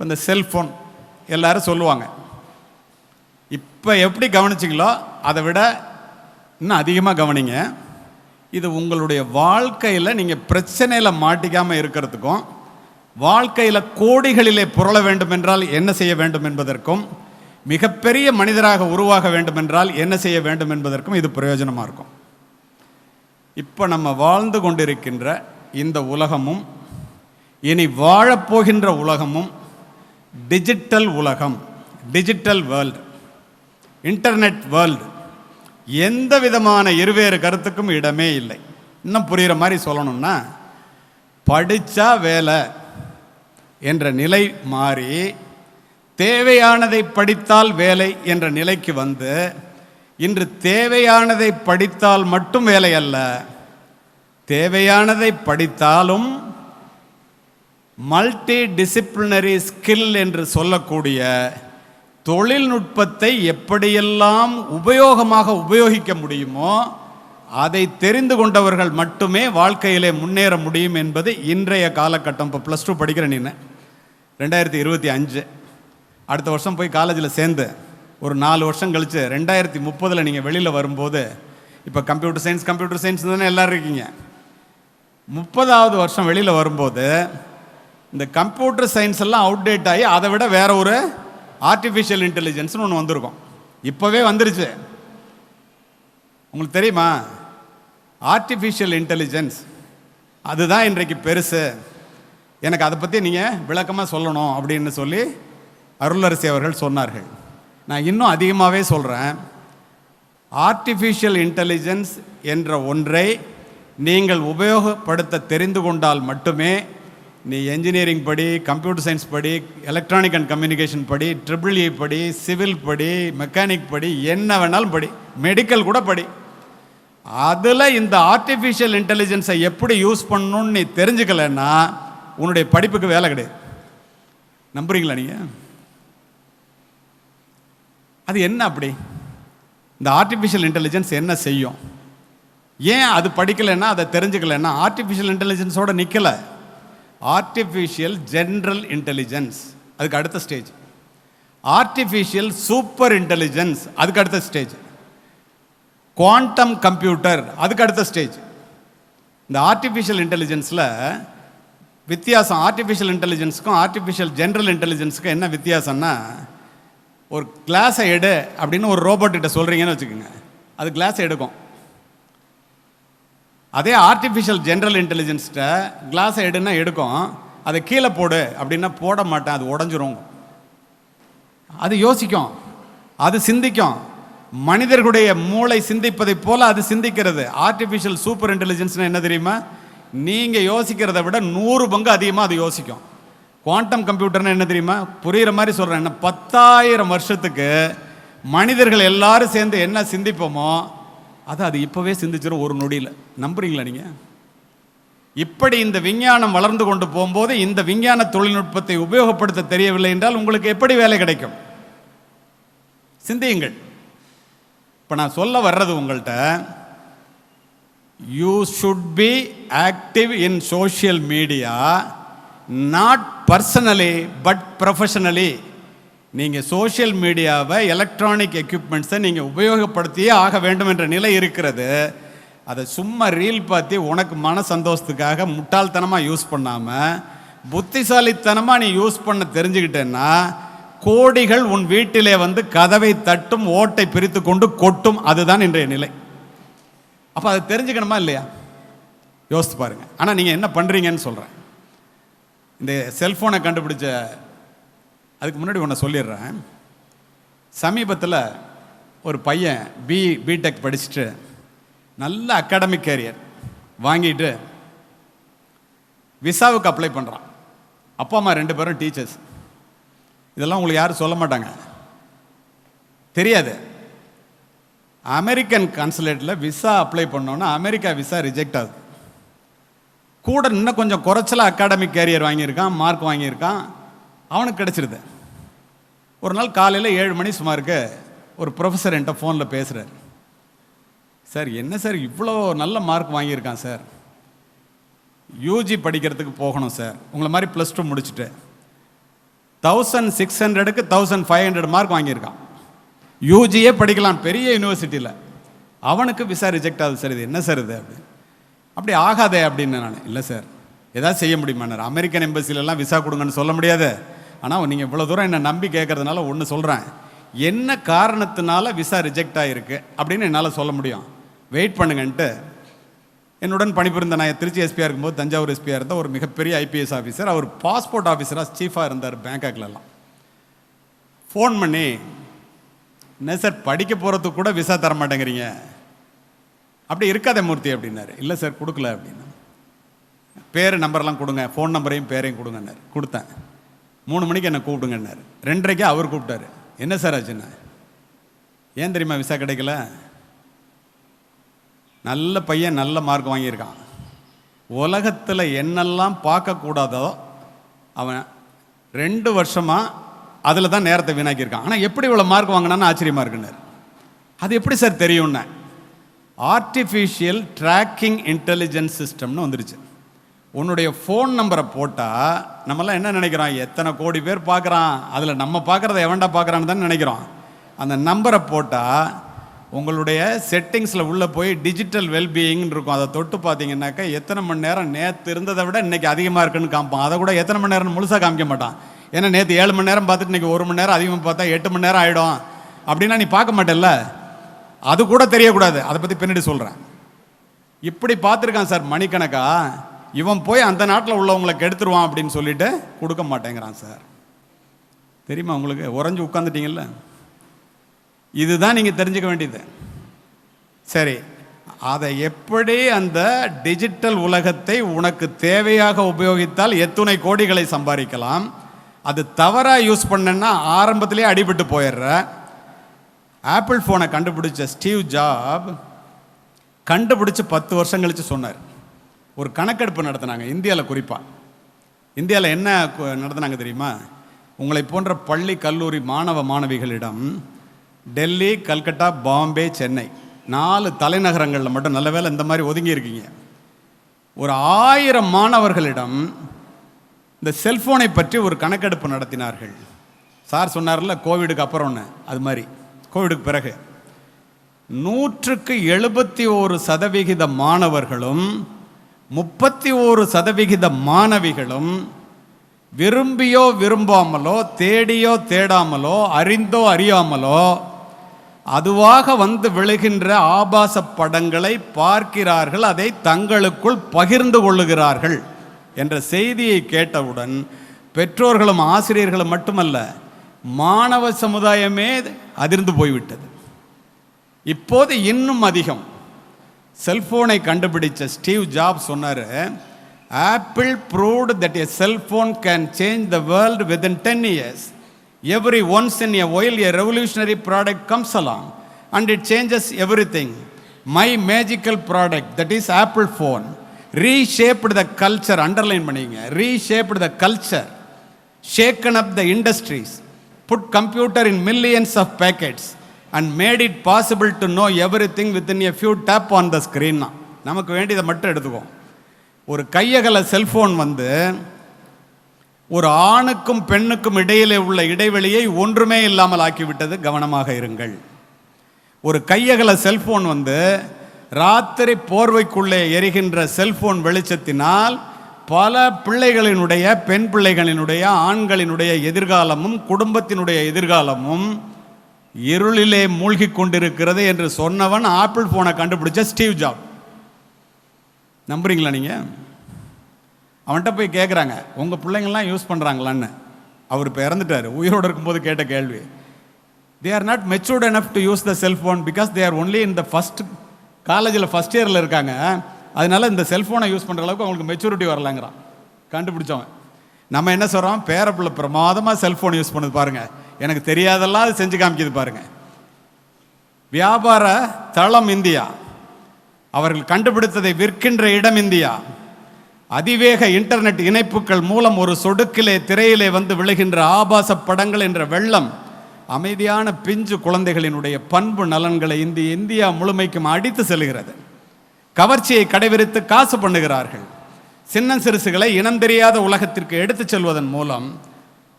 இப்போ இந்த செல்ஃபோன் எல்லாரும் சொல்லுவாங்க. இப்போ எப்படி கவனிச்சிங்களோ அதை விட இன்னும் அதிகமாக கவனிங்க. இது உங்களுடைய வாழ்க்கையில் நீங்கள் பிரச்சனையில் மாட்டிக்காமல் இருக்கிறதுக்கும் வாழ்க்கையில் கோடிகளிலே புரள வேண்டும் என்றால் என்ன செய்ய வேண்டும் என்பதற்கும் மிகப்பெரிய மனிதராக உருவாக வேண்டும் என்றால் என்ன செய்ய வேண்டும் என்பதற்கும் இது பிரயோஜனமாக இருக்கும். இப்போ நம்ம வாழ்ந்து கொண்டிருக்கின்ற இந்த உலகமும் இனி வாழப்போகின்ற உலகமும் டிஜிட்டல் உலகம் டிஜிட்டல் வேர்ல்டு இன்டர்நெட் வேர்ல்டு எந்த விதமான இருவேறு கருத்துக்கும் இடமே இல்லை. இன்னும் புரிகிற மாதிரி சொல்லணும்னா படித்தா வேலை என்ற நிலை மாறி தேவையானதை படித்தால் வேலை என்ற நிலைக்கு வந்து இன்று தேவையானதை படித்தால் மட்டும் வேலை அல்ல தேவையானதை படித்தாலும் மல்டி டிசிப்ளினரி ஸ்கில் என்று சொல்லக்கூடிய தொழில்நுட்பத்தை எப்படியெல்லாம் உபயோகமாக உபயோகிக்க முடியுமோ அதை தெரிந்து கொண்டவர்கள் மட்டுமே வாழ்க்கையிலே முன்னேற முடியும் என்பது இன்றைய காலகட்டம். இப்போ ப்ளஸ் டூ படிக்கிறேன் நீ ரெண்டாயிரத்தி இருபத்தி அஞ்சு. அடுத்த வருஷம் போய் காலேஜில் சேர்ந்து ஒரு நாலு வருஷம் கழித்து ரெண்டாயிரத்தி முப்பதில் நீங்கள் வெளியில் வரும்போது இப்போ கம்ப்யூட்டர் சயின்ஸ் கம்ப்யூட்டர் சயின்ஸ் தானே எல்லோரும் இருக்கீங்க. முப்பதாவது வருஷம் வெளியில் வரும்போது இந்த கம்ப்யூட்டர் சயின்ஸ் எல்லாம் அவுடேட் ஆகி அதை விட வேற ஒரு ஆர்டிஃபிஷியல் இன்டெலிஜென்ஸ்னு ஒன்று வந்திருக்கும். இப்போவே வந்துருச்சு. உங்களுக்கு தெரியுமா? ஆர்டிஃபிஷியல் இன்டெலிஜென்ஸ் அதுதான் இன்றைக்கு பெருசு. எனக்கு அதை பற்றி நீங்கள் விளக்கமாக சொல்லணும் அப்படின்னு சொல்லி அருளரசி அவர்கள் சொன்னார்கள். நான் இன்னும் அதிகமாகவே சொல்கிறேன் ஆர்டிஃபிஷியல் இன்டெலிஜென்ஸ் என்ற ஒன்றை நீங்கள் உபயோகப்படுத்த தெரிந்து கொண்டால் மட்டுமே நீ என்ஜினியரிங் படி கம்ப்யூட்டர் சயின்ஸ் படி எலக்ட்ரானிக் அண்ட் கம்யூனிகேஷன் படி ட்ரிபிள் இ e படி சிவில் படி மெக்கானிக் படி என்ன வேணாலும் படி மெடிக்கல் கூட படி. அதில் இந்த ஆர்டிஃபிஷியல் இன்டெலிஜென்ஸை எப்படி யூஸ் பண்ணணும்னு நீ தெரிஞ்சுக்கலைன்னா உன்னுடைய படிப்புக்கு வேலை கிடையாது. நம்புறீங்களா நீங்கள் அது என்ன அப்படி? இந்த ஆர்டிஃபிஷியல் இன்டெலிஜென்ஸ் என்ன செய்யும்? ஏன் அது படிக்கலைன்னா அதை தெரிஞ்சுக்கலைன்னா ஆர்டிஃபிஷியல் இன்டெலிஜென்ஸோட நிற்கலை ஆர்டிஃபிஷியல் ஜென்ரல் இன்டெலிஜென்ஸ் அதுக்கு அடுத்த ஸ்டேஜ் ஆர்டிஃபிஷியல் சூப்பர் இன்டெலிஜென்ஸ் அதுக்கு அடுத்த ஸ்டேஜ் குவாண்டம் கம்ப்யூட்டர் அதுக்கு அடுத்த ஸ்டேஜ் இந்த ஆர்டிஃபிஷியல் இன்டெலிஜென்ஸில் வித்தியாசம் ஆர்டிஃபிஷியல் இன்டெலிஜென்ஸுக்கும் ஆர்டிஃபிஷியல் ஜென்ரல் இன்டெலிஜென்ஸுக்கும் என்ன வித்தியாசம்னா ஒரு கிளாஸை எடு அப்படின்னு ஒரு ரோபோட்டிட்ட சொல்கிறீங்கன்னு வச்சுக்கோங்க. அது கிளாஸை எடுக்கும். அதே ஆர்டிஃபிஷியல் ஜென்ரல் இன்டெலிஜென்ஸ்கிட்ட கிளாஸை எடுன்னா எடுக்கும். அதை கீழே போடு அப்படின்னா போட மாட்டேன் அது உடஞ்சிரும். அது யோசிக்கும். அது சிந்திக்கும். மனிதர்களுடைய மூளை சிந்திப்பதைப் போல அது சிந்திக்கிறது. ஆர்டிஃபிஷியல் சூப்பர் இன்டெலிஜென்ஸ்னு என்ன தெரியுமா? நீங்கள் யோசிக்கிறத விட நூறு பங்கு அதிகமாக அது யோசிக்கும். குவாண்டம் கம்ப்யூட்டர்னு என்ன தெரியுமா? புரிகிற மாதிரி சொல்கிறேன் என்ன பத்தாயிரம் வருஷத்துக்கு மனிதர்கள் எல்லாரும் சேர்ந்து என்ன சிந்திப்போமோ அதை அது இப்போவே சிந்திச்சிடும் ஒரு நொடியில். நம்புறீங்களா நீங்கள் இப்படி இந்த விஞ்ஞானம் வளர்ந்து கொண்டு போகும்போது இந்த விஞ்ஞான தொழில்நுட்பத்தை உபயோகப்படுத்த தெரியவில்லை என்றால் உங்களுக்கு எப்படி வேலை கிடைக்கும்? சிந்தியுங்கள். இப்போ நான் சொல்ல வர்றது உங்கள்கிட்ட you should be active in social media not personally but professionally நீங்கள் சோஷியல் மீடியாவை எலக்ட்ரானிக் எக்யூப்மெண்ட்ஸை நீங்கள் உபயோகப்படுத்தியே ஆக வேண்டும் என்ற நிலை இருக்கிறது. அதை சும்மா ரீல் பார்த்து உனக்கு மன சந்தோஷத்துக்காக முட்டாள்தனமாக யூஸ் பண்ணாமல் புத்திசாலித்தனமாக நீ யூஸ் பண்ண தெரிஞ்சுக்கிட்டேன்னா கோடிகள் உன் வீட்டிலே வந்து கதவை தட்டும் ஓட்டை பிரித்து கொண்டு கொட்டும் அதுதான் இன்றைய நிலை. அப்போ அதை தெரிஞ்சுக்கணுமா இல்லையா? யோசித்து பாருங்கள் ஆனால் நீங்கள் என்ன பண்ணுறீங்கன்னு சொல்கிறேன் இந்த செல்ஃபோனை கண்டுபிடிச்ச அதுக்கு முன்னாடி ஒன்று சொல்லிடுறேன். சமீபத்தில் ஒரு பையன் பி பிடெக் படிச்சுட்டு நல்ல அகாடமிக் கேரியர் வாங்கிட்டு விசாவுக்கு அப்ளை பண்ணுறான் அப்பா அம்மா ரெண்டு பேரும் டீச்சர்ஸ் இதெல்லாம் உங்களுக்கு யாரும் சொல்ல மாட்டாங்க. தெரியாது. அமெரிக்கன் கான்சுலேட்டில் விசா அப்ளை பண்ணோன்னா அமெரிக்கா விசா ரிஜெக்ட் ஆகுது. கூட இன்னும் கொஞ்சம் குறைச்சலாக அகாடமிக் கேரியர் வாங்கியிருக்கான் மார்க் வாங்கியிருக்கான். அவனுக்கு கிடச்சிருது. ஒரு நாள் காலையில் ஏழு மணி சுமாருக்கு ஒரு ப்ரொஃபஸர் என்கிட்ட ஃபோனில் பேசுகிறார் சார் என்ன சார்? இவ்வளோ நல்ல மார்க் வாங்கியிருக்கான் சார். யூஜி படிக்கிறதுக்கு போகணும் சார். உங்களை மாதிரி ப்ளஸ் டூ முடிச்சுட்டு தௌசண்ட் சிக்ஸ் ஹண்ட்ரடுக்கு தௌசண்ட் ஃபைவ் ஹண்ட்ரட் மார்க் வாங்கியிருக்கான். யூஜியே படிக்கலாம் பெரிய யூனிவர்சிட்டியில் அவனுக்கு விசா ரிஜெக்ட் ஆகுது சார். இது என்ன சார் இது? அப்படி அப்படி ஆகாதே அப்படின்னு நான் இல்லை சார். ஏதாவது செய்ய முடியுமான்னார் அமெரிக்கன் எம்பசிலெலாம் விசா கொடுங்கன்னு சொல்ல முடியாது. ஆனால் நீங்கள் இவ்வளோ தூரம் என்னை நம்பி கேட்குறதுனால ஒன்று சொல்கிறேன் என்ன காரணத்தினால விசா ரிஜெக்ட் ஆகிருக்கு அப்படின்னு என்னால் சொல்ல முடியும். வெயிட் பண்ணுங்கன்ட்டு என்னுடன் பணிபுரிந்த நான் திருச்சி எஸ்பியாக இருக்கும்போது தஞ்சாவூர் எஸ்பியாக இருந்த ஒரு மிகப்பெரிய ஐபிஎஸ் ஆஃபீஸர் அவர் பாஸ்போர்ட் ஆஃபீஸராக சீஃபாக இருந்தார் பேங்காக்லலாம் ஃபோன் பண்ணி என்ன சார் படிக்க போகிறதுக்கு கூட விசா தர மாட்டேங்கிறீங்க. அப்படி இருக்காதே மூர்த்தி அப்படின்னாரு. இல்லை சார் கொடுக்கல அப்படின்னு பேர் நம்பர்லாம் கொடுங்க. ஃபோன் நம்பரையும் பேரையும் கொடுங்கன்னாரு. கொடுத்தேன். மூணு மணிக்கு என்னை கூப்பிடுங்கன்னாரு. ரெண்டரைக்கு அவர் கூப்பிட்டாரு. என்ன சார் ஆச்சுன்னா? ஏன் தெரியுமா விசா கிடைக்கல? நல்ல பையன் நல்ல மார்க் வாங்கியிருக்கான். உலகத்தில் என்னெல்லாம் பார்க்கக்கூடாதோ அவன் ரெண்டு வருஷமாக அதில் தான் நேரத்தை வீணாக்கியிருக்கான். ஆனால் எப்படி இவ்வளோ மார்க் வாங்கினான்னு ஆச்சரியமாக இருக்குன்னார். அது எப்படி சார் தெரியும்னு? ஆர்டிஃபிஷியல் ட்ராக்கிங் இன்டெலிஜென்ஸ் சிஸ்டம்னு வந்துருச்சு. உன்னுடைய ஃபோன் நம்பரை போட்டால் நம்மலாம் என்ன நினைக்கிறோம்? எத்தனை கோடி பேர் பார்க்குறான்? அதில் நம்ம பார்க்குறத எவன்டா பார்க்குறான்னு தான் நினைக்கிறோம். அந்த நம்பரை போட்டால் உங்களுடைய செட்டிங்ஸில் உள்ளே போய் டிஜிட்டல் வெல்பீயிங்னு இருக்கும். அதை தொட்டு பார்த்தீங்கன்னாக்கா எத்தனை மணி நேரம் நேற்று இருந்ததை விட இன்றைக்கி அதிகமாக இருக்குன்னு காமிப்பான். அதை கூட எத்தனை மணி நேரம் முழுசாக காமிக்க மாட்டான். ஏன்னா நேற்று ஏழு மணி நேரம் பார்த்துட்டு இன்றைக்கி ஒரு மணி நேரம் அதிகமாக பார்த்தா எட்டு மணி நேரம் ஆகிடும் அப்படின்னா நீ பார்க்க மாட்டேல்ல? அது கூட தெரியக்கூடாது. அதை பற்றி பின்னாடி சொல்கிறேன் இப்படி பார்த்துருக்கான் சார் மணிக்கணக்காக இவன் போய் அந்த நாட்டில் உள்ளவங்களை கெடுத்துருவான் அப்படின்னு சொல்லிட்டு கொடுக்க மாட்டேங்கிறான் சார் தெரியுமா உங்களுக்கு? உறைஞ்சி உட்காந்துட்டீங்கல்ல இதுதான் நீங்கள் தெரிஞ்சுக்க வேண்டியது. சரி அதை எப்படி அந்த டிஜிட்டல் உலகத்தை உனக்கு தேவையாக உபயோகித்தால் எத்துணை கோடிகளை சம்பாதிக்கலாம்? அது தவறாக யூஸ் பண்ணேன்னா ஆரம்பத்திலே அடிபட்டு போயிடுற. ஆப்பிள் ஃபோனை கண்டுபிடிச்ச ஸ்டீவ் ஜாப் கண்டுபிடிச்சு பத்து வருஷம் கழித்து சொன்னார். ஒரு கணக்கெடுப்பு நடத்தினாங்க இந்தியாவில் குறிப்பாக இந்தியாவில் என்ன நடத்தினாங்க தெரியுமா? உங்களை போன்ற பள்ளி கல்லூரி மாணவ மாணவிகளிடம் டெல்லி கல்கட்டா பாம்பே சென்னை நாலு தலைநகரங்களில் மட்டும் நல்ல வேளை இந்த மாதிரி ஒதுங்கி இருக்கீங்க. ஒரு ஆயிரம் மாணவர்களிடம் இந்த செல்ஃபோனை பற்றி ஒரு கணக்கெடுப்பு நடத்தினார்கள். சார் சொன்னார்ல கோவிடுக்கு அப்புறம்னு அது மாதிரி. கோவிடுக்கு பிறகு. நூற்றுக்கு எழுபத்தி ஒரு சதவிகித மாணவர்களும் முப்பத்தி ஓரு சதவிகித மாணவிகளும் விரும்பியோ விரும்பாமலோ தேடியோ தேடாமலோ அறிந்தோ அறியாமலோ அதுவாக வந்து விழுகின்ற ஆபாச படங்களை பார்க்கிறார்கள் அதை தங்களுக்குள் பகிர்ந்து கொள்ளுகிறார்கள் என்ற செய்தியை கேட்டவுடன் பெற்றோர்களும் ஆசிரியர்களும் மட்டுமல்ல மாணவ சமுதாயமே அதிர்ந்து போய்விட்டது. இப்போது இன்னும் அதிகம். செல்ஃபோனை கண்டுபிடிச்ச ஸ்டீவ் ஜாப் சொன்னார் Apple proved that a cellphone can change the world within ten years. Every once in a while a revolutionary product comes along and it changes everything my magical product that is Apple phone. Reshaped the culture underline பண்ணிங்க reshaped the culture shaken up the industries put computer in millions of pockets and made it possible to know everything thing a a few tap on the ஸ்க்ரீன்னா நமக்கு வேண்டியதை மட்டும் எடுத்துக்குவோம். ஒரு கையகல cellphone வந்து ஒரு ஆணுக்கும் பெண்ணுக்கும் இடையிலே உள்ள இடைவெளியை ஒன்றுமே இல்லாமல் ஆக்கிவிட்டது கவனமாக இருங்கள். ஒரு கையகல செல்ஃபோன் வந்து ராத்திரி போர்வைக்குள்ளே எரிகின்ற செல்ஃபோன் வெளிச்சத்தினால் பல பிள்ளைகளினுடைய பெண் பிள்ளைகளினுடைய ஆண்களினுடைய எதிர்காலமும் குடும்பத்தினுடைய எதிர்காலமும் இருளிலே மூழ்கி கொண்டிருக்கிறது என்று சொன்னவன் ஆப்பிள் போனை கண்டுபிடிச்ச ஸ்டீவ் ஜாப் நம்புறீங்களா நீங்கள் அவன்கிட்ட போய் கேட்குறாங்க உங்கள் பிள்ளைங்கள்லாம் யூஸ் பண்ணுறாங்களான்னு அவர் இப்போ இறந்துட்டார். உயிரோடு இருக்கும்போது கேட்ட கேள்வி they are not matured enough to use the cellphone because they are only இந்த ஃபஸ்ட் காலேஜில் ஃபஸ்ட் இயரில் இருக்காங்க. அதனால இந்த செல்ஃபோனை யூஸ் பண்ணுற அளவுக்கு அவங்களுக்கு மெச்சூரிட்டி வரலங்கிறான். கண்டுபிடிச்சவன். நம்ம என்ன சொல்கிறோம் பேரப்பிள்ளை பிரமாதமாக செல்ஃபோன் யூஸ் பண்ணுது பாருங்கள் எனக்கு தெரியாதெல்லாம் அது செஞ்சு காமிக்கிது பாருங்கள் வியாபார தளம் இந்தியா. அவர்கள் கண்டுபிடித்ததை விற்கின்ற இடம் இந்தியா. அதிவேக இன்டர்நெட் இணைப்புகள் மூலம் ஒரு சொடுக்கிலே திரையிலே வந்து விழுகின்ற ஆபாச படங்கள் என்ற வெள்ளம் அமைதியான பிஞ்சு குழந்தைகளினுடைய பண்பு நலன்களை இந்திய இந்தியா முழுமைக்கும் அடித்து செல்கிறது. கவர்ச்சியை கடைவிரித்து காசு பண்ணுகிறார்கள். சின்ன சிறுசுகளை இனம் தெரியாத உலகத்திற்கு எடுத்துச் செல்வதன் மூலம்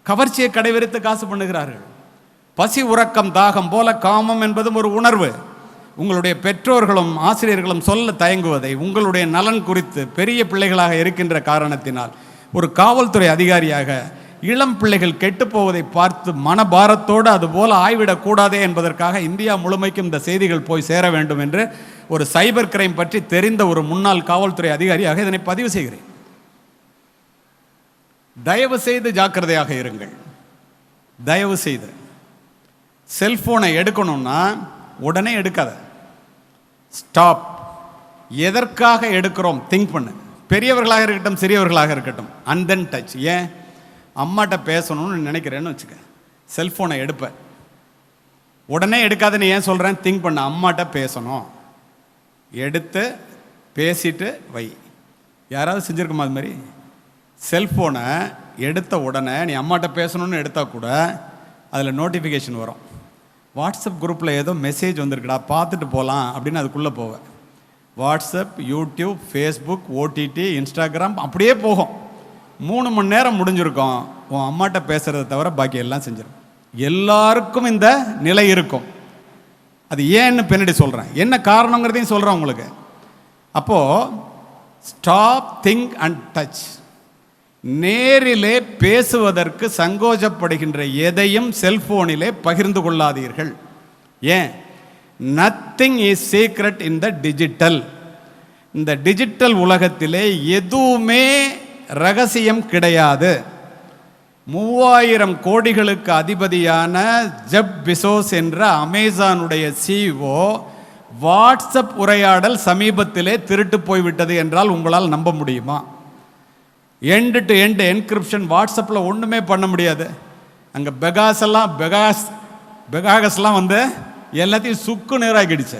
கவர்ச்சியை கடைவிரித்து காசு பண்ணுகிறார்கள். பசி உறக்கம் தாகம் போல காமம் என்பதும் ஒரு உணர்வு. உங்களுடைய பெற்றோர்களும் ஆசிரியர்களும் சொல்ல தயங்குவதை உங்களுடைய நலன் குறித்து பெரிய பிள்ளைகளாக இருக்கின்ற காரணத்தினால் ஒரு காவல்துறை அதிகாரியாக இளம் பிள்ளைகள் கெட்டுப் போவதை பார்த்து மனபாரத்தோடு அதுபோல ஆய்விடக்கூடாதே என்பதற்காக இந்தியா முழுமைக்கும் இந்த செய்திகள் போய் சேர வேண்டும் என்று ஒரு சைபர் கிரைம் பற்றி தெரிந்த ஒரு முன்னாள் காவல்துறை அதிகாரியாக இதனை பதிவு செய்கிறேன். தயவு செய்து ஜாக்கிரதையாக இருங்கள். தயவு செய்து. செல்ஃபோனை எடுக்கணும்னா உடனே எடுக்காத. ஸ்டாப். எதற்காக எடுக்கிறோம்? திங்க் பண்ணு. பெரியவர்களாக இருக்கட்டும் சிறியவர்களாக இருக்கட்டும் அண்ட் தென் டச். ஏன்? அம்மாட்ட பேசணும்னு நினைக்கிறேன்னு வச்சுக்க. செல்ஃபோனை எடுப்ப. உடனே எடுக்காதுன்னு ஏன் சொல்கிறேன் திங்க் பண்ண. அம்மாட்ட பேசணும். எடுத்து பேசிட்டு வை. யாராவது செஞ்சுருக்குமா அது மாதிரி? செல்ஃபோனை எடுத்த உடனே நீ அம்மாட்ட பேசணும்னு எடுத்தால் கூட அதில் நோட்டிஃபிகேஷன் வரும். வாட்ஸ்அப் குரூப்பில் ஏதோ மெசேஜ் வந்திருக்குடா பார்த்துட்டு போகலாம் அப்படின்னு அதுக்குள்ளே போவேன். WhatsApp YouTube Facebook OTT Instagram அப்படியே போகும். மூணு மணி நேரம் முடிஞ்சிருக்கும். உன் அம்மாட்ட பேசுகிறத தவிர பாக்கி எல்லாம் செஞ்சிடும் எல்லாருக்கும் இந்த நிலை இருக்கும். அது ஏன்னு பின்னாடி சொல்கிறேன் என்ன காரணங்கிறதையும் சொல்கிறேன் உங்களுக்கு. அப்போது ஸ்டாப் திங்க் அண்ட் டச் நேரிலே பேசுவதற்கு சங்கோஜப்படுகின்ற எதையும் செல்போனிலே பகிர்ந்து கொள்ளாதீர்கள். ஏன்? Nothing is secret in the digital இந்த டிஜிட்டல் உலகத்திலே எதுவுமே ரகசியம் கிடையாது. மூவாயிரம் கோடிகளுக்கு அதிபதியான ஜெப் பிசோஸ் என்ற அமேசானுடைய சிஓ வாட்ஸ்அப் உரையாடல் சமீபத்திலே திருட்டு போய்விட்டது என்றால் உங்களால் நம்ப முடியுமா? எண்டு டு எண்டு என்கிரிப்ஷன் வாட்ஸ்அப்பில் ஒன்றுமே பண்ண முடியாது அங்கே பெகாஸ் எல்லாம் பெகாஸ் பெகாகஸ்லாம் வந்து எல்லாத்தையும் சுக்கு நேராக்கிடுச்சு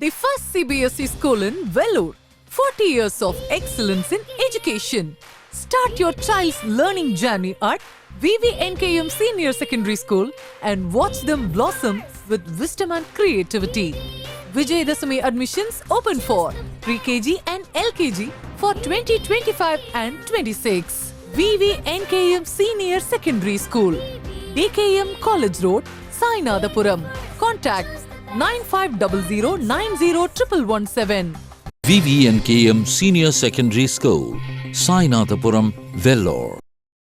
the first CBSE school in Vellore forty years of excellence in education start your child's learning journey at VVNKM senior secondary school and watch them blossom with wisdom and creativity Vijayadasami admissions open for pre-KG and LKG for 2025 and 26. VVNKM Senior Secondary School. DKM College Road, Sainadapuram. Contact 9500901117. VVNKM Senior Secondary School, Sainathapuram, Vellore.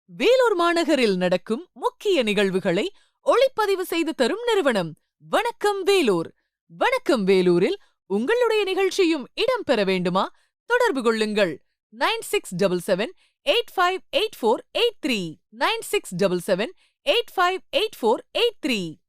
Vellore மாநகரில் நடக்கும் முக்கிய நிகழ்வுகளை ஒளிப்பதிவு செய்து தரும் நிறுவனம் வணக்கம் வேலூர் வணக்கம் வேலூரில் உங்களுடைய நிகழ்ச்சியும் இடம்பெற வேண்டுமா? தொடர்பு கொள்ளுங்கள். Nine six double seven eight five eight four eight three. Nine six double seven eight five eight four eight three.